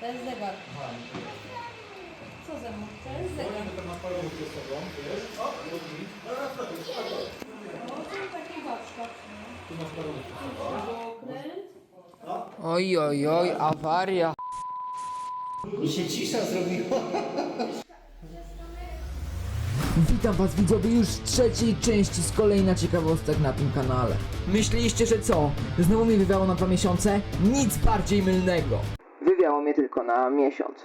To jest zegar. Co ze mną? To jest zegar. No, to taki warsztat. Tu masz Okręt. Oj, oj, oj, awaria. I się cisza zrobiła. Witam was widzowie już w trzeciej części z kolejna ciekawostek na tym kanale. Myśleliście, że co? Znowu mnie wywiało na dwa miesiące? Nic bardziej mylnego. Tylko na miesiąc.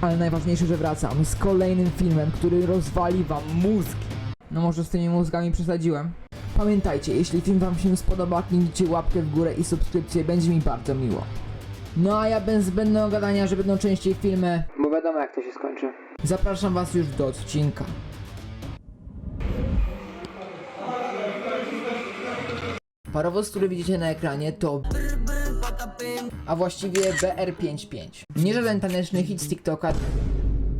Ale najważniejsze, że wracam z kolejnym filmem, który rozwali wam mózgi. No może z tymi mózgami przesadziłem. Pamiętajcie, jeśli film wam się spodoba, kliknijcie łapkę w górę i subskrypcję, będzie mi bardzo miło. No a ja bez zbędnego gadania, że będą częściej filmy, bo wiadomo jak to się skończy. Zapraszam was już do odcinka. Parowóz, który widzicie na ekranie to a właściwie BR55. Nie żaden taneczny hit z TikToka,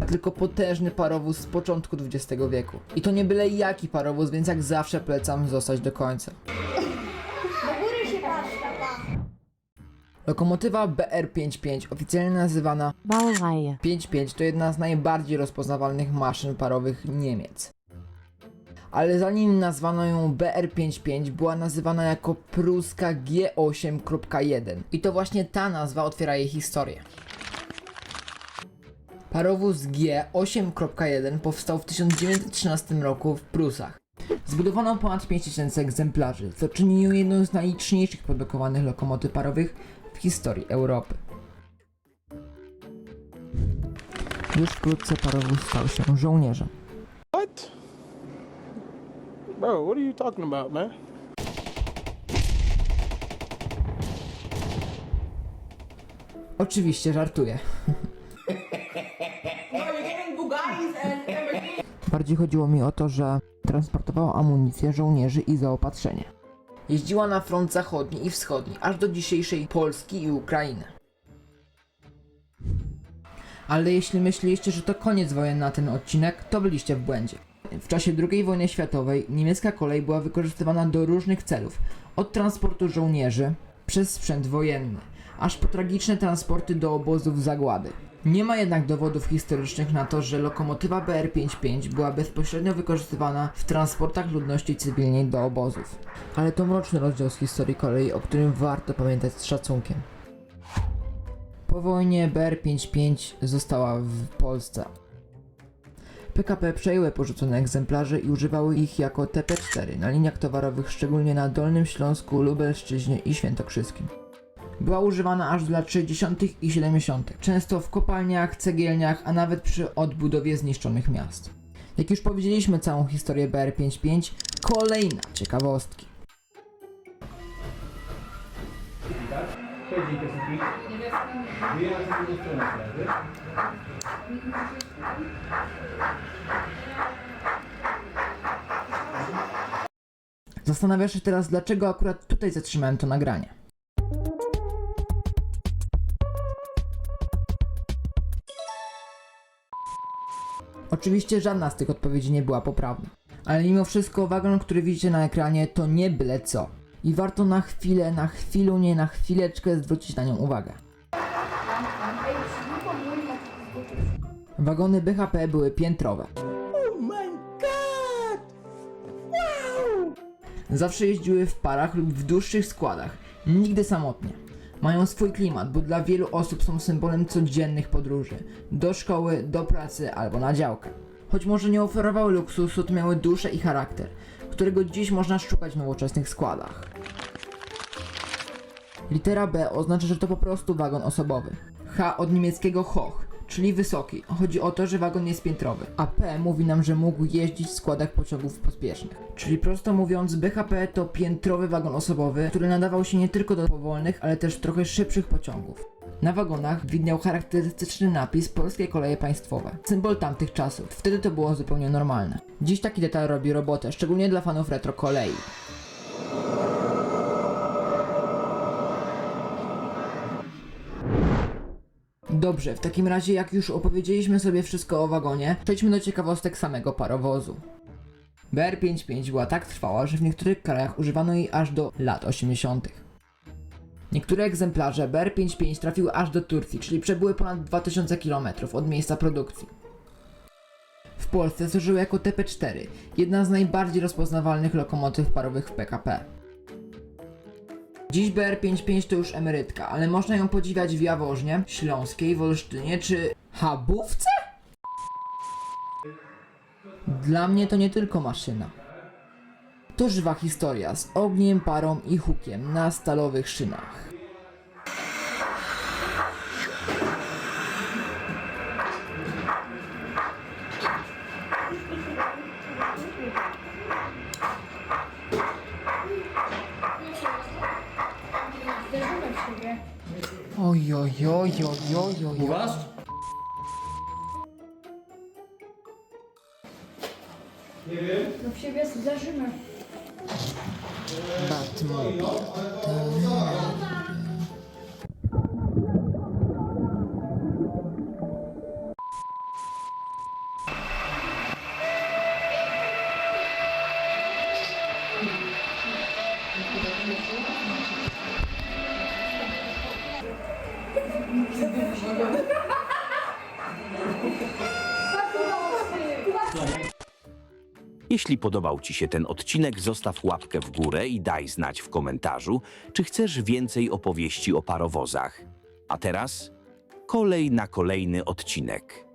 tylko potężny parowóz z początku XX wieku. I to nie byle jaki parowóz, więc jak zawsze polecam zostać do końca. Lokomotywa BR55, oficjalnie nazywana Baureihe. 55 to jedna z najbardziej rozpoznawalnych maszyn parowych Niemiec. Ale zanim nazwano ją BR55, była nazywana jako pruska G8.1 i to właśnie ta nazwa otwiera jej historię. Parowóz G8.1 powstał w 1913 roku w Prusach. Zbudowano ponad 5000 egzemplarzy, co czyni ją jedną z najliczniejszych produkowanych lokomotyw parowych w historii Europy. Już wkrótce parowóz stał się żołnierzem. What? Bro, what are you talking about, man? Oczywiście żartuję. Bardziej chodziło mi o to, że transportowała amunicję żołnierzy i zaopatrzenie. Jeździła na front zachodni i wschodni, aż do dzisiejszej Polski i Ukrainy. Ale jeśli myśleliście, że to koniec wojen na ten odcinek, to byliście w błędzie. W czasie II wojny światowej niemiecka kolej była wykorzystywana do różnych celów, od transportu żołnierzy przez sprzęt wojenny, aż po tragiczne transporty do obozów zagłady. Nie ma jednak dowodów historycznych na to, że lokomotywa BR-55 była bezpośrednio wykorzystywana w transportach ludności cywilnej do obozów. Ale to mroczny rozdział z historii kolei, o którym warto pamiętać z szacunkiem. Po wojnie BR-55 została w Polsce. PKP przejęły porzucone egzemplarze i używały ich jako TP4 na liniach towarowych, szczególnie na Dolnym Śląsku, Lubelszczyźnie i Świętokrzyskim. Była używana aż do lat 60. i 70., często w kopalniach, cegielniach, a nawet przy odbudowie zniszczonych miast. Jak już powiedzieliśmy całą historię BR-55, kolejna ciekawostki. Zastanawiasz się teraz, dlaczego akurat tutaj zatrzymałem to nagranie. Oczywiście żadna z tych odpowiedzi nie była poprawna. Ale mimo wszystko wagon, który widzicie na ekranie to nie byle co. I warto na chwilę, na chwilu, nie na chwileczkę zwrócić na nią uwagę. Wagony BHP były piętrowe. Zawsze jeździły w parach lub w dłuższych składach, nigdy samotnie. Mają swój klimat, bo dla wielu osób są symbolem codziennych podróży do szkoły, do pracy albo na działkę. Choć może nie oferowały luksusu, to miały duszę i charakter, którego dziś można szukać w nowoczesnych składach. Litera B oznacza, że to po prostu wagon osobowy. H od niemieckiego Hoch, czyli wysoki. Chodzi o to, że wagon jest piętrowy. A P mówi nam, że mógł jeździć w składach pociągów pospiesznych. Czyli prosto mówiąc, BHP to piętrowy wagon osobowy, który nadawał się nie tylko do powolnych, ale też trochę szybszych pociągów. Na wagonach widniał charakterystyczny napis Polskie Koleje Państwowe. Symbol tamtych czasów. Wtedy to było zupełnie normalne. Dziś taki detal robi robotę, szczególnie dla fanów retro kolei. Dobrze, w takim razie jak już opowiedzieliśmy sobie wszystko o wagonie, przejdźmy do ciekawostek samego parowozu. BR-55 była tak trwała, że w niektórych krajach używano jej aż do lat 80. Niektóre egzemplarze BR-55 trafiły aż do Turcji, czyli przebyły ponad 2000 km od miejsca produkcji. W Polsce służyły jako TP4, jedna z najbardziej rozpoznawalnych lokomotyw parowych w PKP. Dziś BR-55 to już emerytka, ale można ją podziwiać w Jaworznie, Śląskiej, Wolsztynie czy Habówce? Dla mnie to nie tylko maszyna. To żywa historia z ogniem, parą i hukiem na stalowych szynach. Oj, oj, oj, oj, oj, oj. Uważ? No w siebie zderzymy. Batmobil. Jeśli podobał Ci się ten odcinek, zostaw łapkę w górę i daj znać w komentarzu, czy chcesz więcej opowieści o parowozach. A teraz kolej na kolejny odcinek.